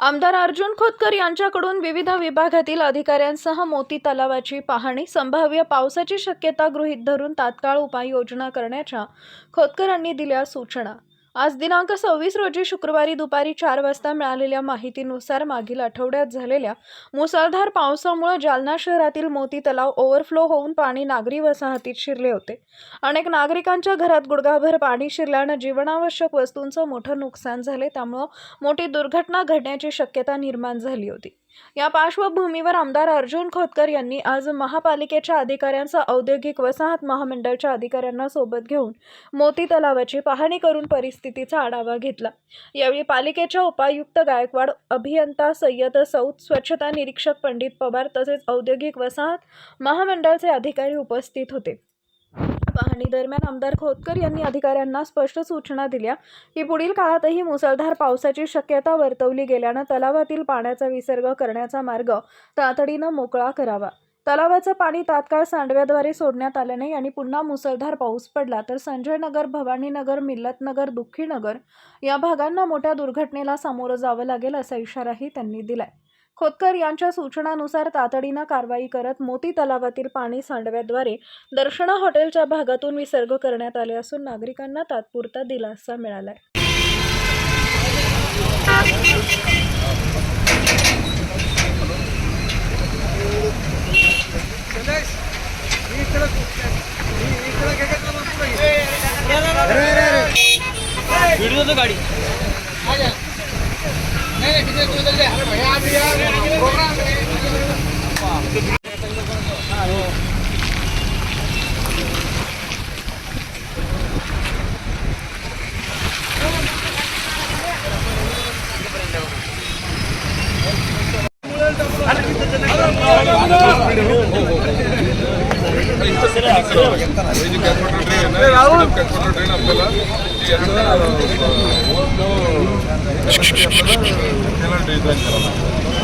आमदार अर्जुन खोतकर यांच्याकडून विविध विभागातील अधिकाऱ्यांसह मोती तलावाची पाहणी संभाव्य पावसाची शक्यता गृहीत धरून तात्काळ उपाययोजना करण्याच्या खोतकरांनी दिल्या सूचना. आज दिनांक सव्वीस रोजी शुक्रवारी दुपारी चार वाजता मिळालेल्या माहितीनुसार मागील आठवड्यात झालेल्या मुसळधार पावसामुळे जालना शहरातील मोती तलाव ओव्हरफ्लो होऊन पाणी नागरी वसाहतीत शिरले होते. अनेक नागरिकांच्या घरात गुडघाभर पाणी शिरल्यानं जीवनावश्यक वस्तूंचं मोठं नुकसान झाले. त्यामुळं मोठी दुर्घटना घडण्याची शक्यता निर्माण झाली होती. या पार्श्वभूमीवर आमदार अर्जुन खोतकर यांनी आज महापालिकेच्या अधिकाऱ्यांसह औद्योगिक वसाहत महामंडळाच्या अधिकाऱ्यांना सोबत घेऊन मोती तलावाची पाहणी करून परिस्थितीचा आढावा घेतला. यावेळी पालिकेच्या उपायुक्त गायकवाड अभियंता सय्यद सौद स्वच्छता निरीक्षक पंडित पवार तसेच औद्योगिक वसाहत महामंडळाचे अधिकारी उपस्थित होते. पाहणी दरम्यान आमदार खोतकर यांनी अधिकाऱ्यांना स्पष्ट सूचना दिल्या की पुढील काळातही मुसळधार पावसाची शक्यता वर्तवली गेल्यानं तलावातील पाण्याचा विसर्ग करण्याचा मार्ग तातडीनं मोकळा करावा. तलावाचं पाणी तात्काळ सांडव्याद्वारे सोडण्यात आलं नाही आणि पुन्हा मुसळधार पाऊस पडला तर संजय नगर भवानीनगर मिल्लतनगर दुःखीनगर या भागांना मोठ्या दुर्घटनेला सामोरं जावं लागेल असा इशाराही त्यांनी दिलाय. खोतकर यांच्या सूचनानुसार तातडीनं कारवाई करत मोती तलावातील पाणी सांडव्याद्वारे दर्शना हॉटेलच्या भागातून विसर्ग करण्यात आले असून नागरिकांना तात्पुरता दिलासा मिळालाय. गाडी आपल्याला 水谷から